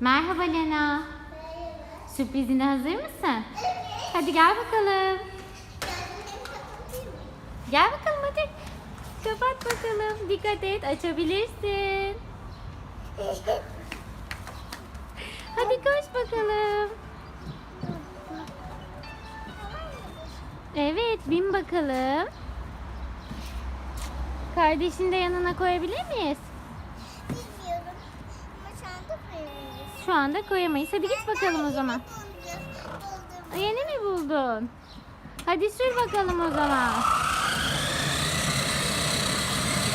Merhaba Lena. Sürprizine hazır mısın? Hadi gel bakalım. Gel bakalım hadi. Kapat bakalım. Dikkat et açabilirsin. Hadi koş bakalım. Evet bin bakalım. Kardeşini de yanına koyabilir miyiz? Anda koyamayız. Hadi git bakalım o zaman. Yeni mi buldun? Hadi sür bakalım o zaman.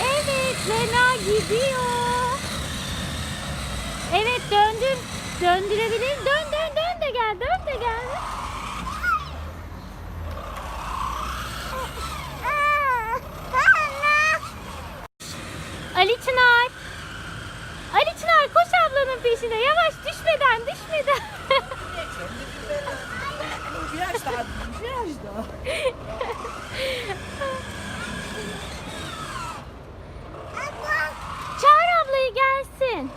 Evet Lena gidiyor. Evet döndür. Döndürebilir. Dön dön dön de gel. Dön de gel. Ali Çınar. Ali Çınar koş ablanın peşine. Yavaş düşmeden düşmeden. Biraz daha, biraz daha. Çağır ablayı gelsin.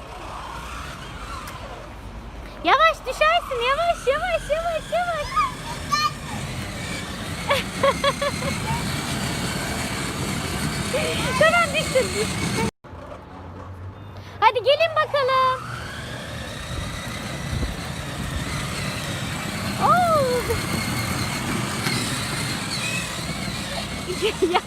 Yavaş düşersin. Yavaş yavaş yavaş yavaş. tamam düştün. Hadi gelin bakalım. いやいや。